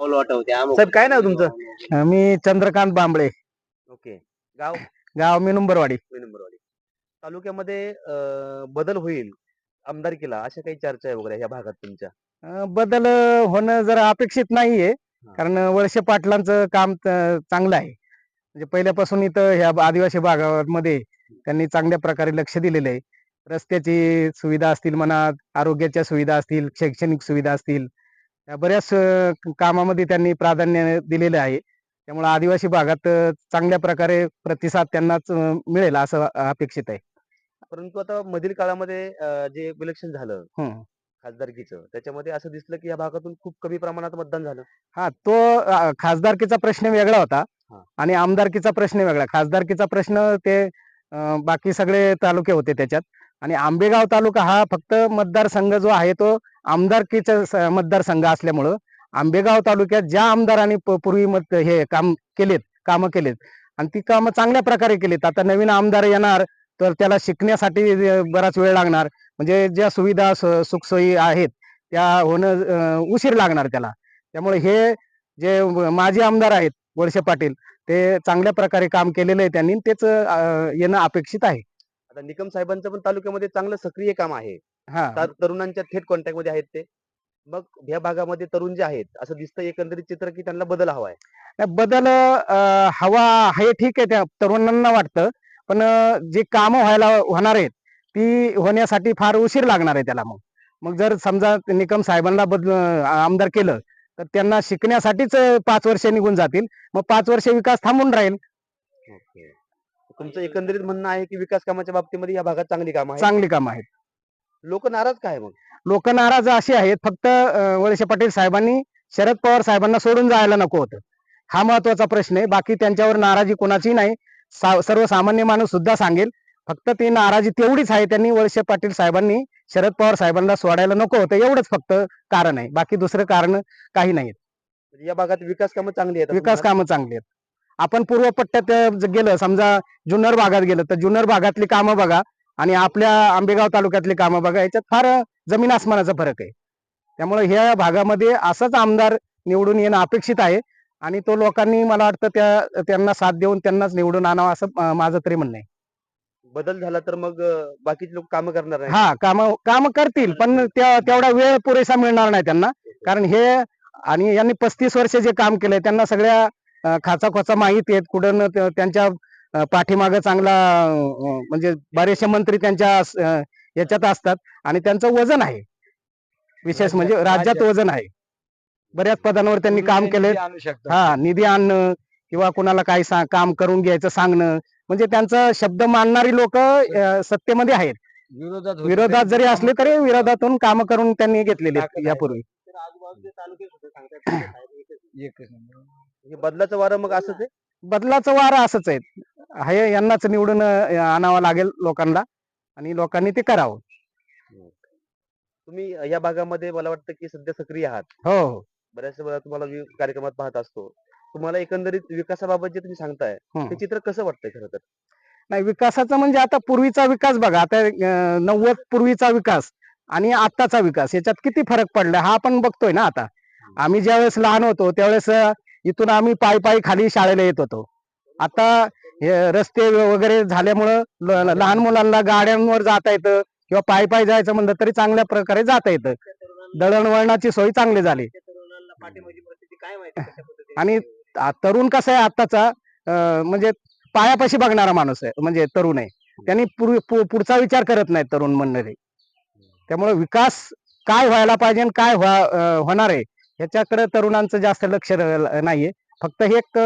पाऊल वाटवते आम- साहेब काय नाव तुमचं? मी चंद्रकांत बांबळे. ओके. गाव? गाव मी नंबरवाडी. नंबरवाडी. तालुक्यामध्ये अं, बदल होईल आमदारकीला अशा काही चर्चा आहे वगैरे ह्या भागात तुमच्या? अं, बदल होणं जरा अपेक्षित नाहीये. कारण वळसे पाटलांचं काम त- चांगलं आहे. म्हणजे पहिल्यापासून इथं ह्या आदिवासी भागामध्ये त्यांनी चांगल्या प्रकारे लक्ष दिलेलं आहे. रस्त्याची सुविधा असतील म्हणा आरोग्याच्या सुविधा असतील शैक्षणिक सुविधा असतील या बऱ्याच कामामध्ये त्यांनी प्राधान्य दिलेलं आहे. त्यामुळे आदिवासी भागात चांगल्या प्रकारे प्रतिसाद त्यांनाच मिळेल असं अपेक्षित आहे. परंतु आता मधील काळामध्ये जे इलेक्शन झालं. खासदारकीचं त्याच्यामध्ये असं दिसलं की या भागातून खूप कमी प्रमाणात मतदान झालं. हा तो खासदारकीचा प्रश्न वेगळा होता. आणि आमदारकीचा प्रश्न वेगळा. खासदारकीचा प्रश्न ते बाकी सगळे तालुके होते त्याच्यात. आणि आंबेगाव तालुका हा फक्त मतदारसंघ जो आहे तो आमदारकीचा स- मतदारसंघ असल्यामुळं आंबेगाव तालुक्यात ज्या आमदारांनी प- पूर्वी मत हे काम केलेत कामं केलेत आणि ती कामं चांगल्या प्रकारे केलीत. आता नवीन आमदार येणार तर त्याला शिकण्यासाठी बराच वेळ लागणार. म्हणजे ज्या सुविधा सु- सुखसोयी आहेत त्या होणं उशीर लागणार त्याला. त्यामुळे हे जे माजी आमदार आहेत वळसे पाटील ते चांगल्या प्रकारे काम केलेलं आहे त्यांनी तेच येणं अपेक्षित आहे. आता निकम साहेबांचं पण तालुक्यामध्ये चांगलं सक्रिय काम आहे. हा. तर- तरुणांच्या थेट कॉन्टॅक्टमध्ये आहेत ते. मग या भागामध्ये तरुण जे आहेत असं दिसतं एकंदरीत चित्र की त्यांना बदल हवा आहे? नाही, बदल अ, हवा आहे ठीक आहे त्या तरुणांना वाटतं. पण अ, जी कामं व्हायला होणार आहेत ती होण्यासाठी फार उशीर लागणार आहे त्याला मग. मग जर समजा निकम साहेबांना बदल आमदार केलं तर त्यांना शिकण्यासाठीच अ, पाच वर्ष निघून जातील. मग पाच वर्ष विकास थांबून राहील. तुमचं एकंदरीत म्हणणं आहे की विकास कामाच्या बाबतीमध्ये या भागात चांगली काम चांगली कामं आहेत. लोक नाराज काय मग? लोक नाराज असे आहेत फक्त अ, वळसे पाटील साहेबांनी शरद पवार साहेबांना सोडून जायला नको होतं. हा महत्त्वाचा प्रश्न आहे. बाकी त्यांच्यावर नाराजी कोणाची नाही. सा- सर्वसामान्य माणूस सुद्धा सांगेल फक्त ती नाराजी तेवढीच आहे त्यांनी वळसे पाटील साहेबांनी शरद पवार साहेबांना सोडायला नको होतं. एवढंच फक्त कारण आहे. बाकी दुसरं कारण काही नाही या भागात विकास कामं चांगली आहेत असं विकास. कामं चांगली आहेत. आपण पूर्व पट्ट्यात गेलं समजा जुन्नर भागात गेलं तर जुन्नर भागातली कामं बघा आणि आपल्या आंबेगाव तालुक्यातली कामं बघा याच्यात फार जमीन आसमानाचा फरक आहे. त्यामुळे ह्या भागामध्ये असाच आमदार निवडून येणं अपेक्षित आहे आणि तो लोकांनी मला वाटतं त्या त्यांना साथ देऊन त्यांनाच निवडून आणावं असं माझं तरी म्हणणं आहे. बदल झाला तर मग बाकीचे लोक कामं करणार नाही हा काम काम करतील पण त्या तेवढा वेळ पुरेसा मिळणार नाही त्यांना. कारण हे आणि यांनी पस्तीस वर्ष जे काम केलंय त्यांना सगळ्या खाचा खोचा माहिती आहेत. कुठं त्यांच्या पाठीमागं चांगला म्हणजे बरेचसे मंत्री त्यांच्या याच्यात असतात आणि त्यांचं वजन आहे. विशेष म्हणजे राज्यात-. वजन आहे. बऱ्याच पदांवर त्यांनी काम केले हा निधी आणणं किंवा कुणाला काही काम करून घ्यायचं सांगणं म्हणजे त्यांचा शब्द मानणारी लोक सत्तेमध्ये आहेत. विरोधात विरोधात जरी असले तरी विरोधातून काम करून त्यांनी घेतलेली यापूर्वी. हे बदलाचं वारं मग असंच आहे? बदलाचं वारं असंच आहे. हे यांनाच निवडून अं, आणावं लागेल लोकांना आणि लोकांनी ते करावं. तुम्ही या भागामध्ये मला वाटतं की सध्या सक्रिय आहात. हो. हो बऱ्याच वेळा तुम्हाला वि- कार्यक्रमात पाहत असतो. तुम्हाला एकंदरीत विकासाबाबत जे तुम्ही सांगताय हम्म. ते चित्र कसं वाटतंय खरं तर? नाही विकासाचा म्हणजे आता पूर्वीचा विकास बघा. आता अं, नव्वद पूर्वीचा विकास आणि आत्ताचा विकास. याच्यात किती फरक पडला हा आपण बघतोय ना आता. आम्ही ज्यावेळेस लहान होतो त्यावेळेस अं, इथून आम्ही पायी पायी खाली शाळेला येत होतो. आता हे रस्ते वगैरे झाल्यामुळं लहान मुलांना गाड्यांवर जाता येतं किंवा पायी पायी जायचं म्हणलं तरी चांगल्या प्रकारे जाता येतं. दळणवळणाची सोय चांगली झाली. आणि तरुण कसं आहे आत्ताचा? म्हणजे पायापाशी बघणारा माणूस आहे म्हणजे तरुण आहे. त्यांनी पुढचा विचार करत नाही तरुण म्हणणारे त्यामुळे विकास काय व्हायला पाहिजे आणि काय होणार आहे? ह्याच्याकडे तरुणांचं जास्त लक्ष नाहीये. फक्त हे एक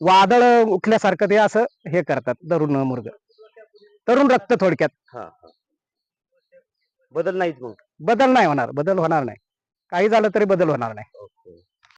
वादळ उठल्यासारखं ते असं हे करतात तरुण मुर्ग. तरुण रक्त थोडक्यात. हा हा. बदल नाहीच मग? बदल नाही होणार. बदल होणार नाही. काही झालं तरी बदल होणार नाही. ओके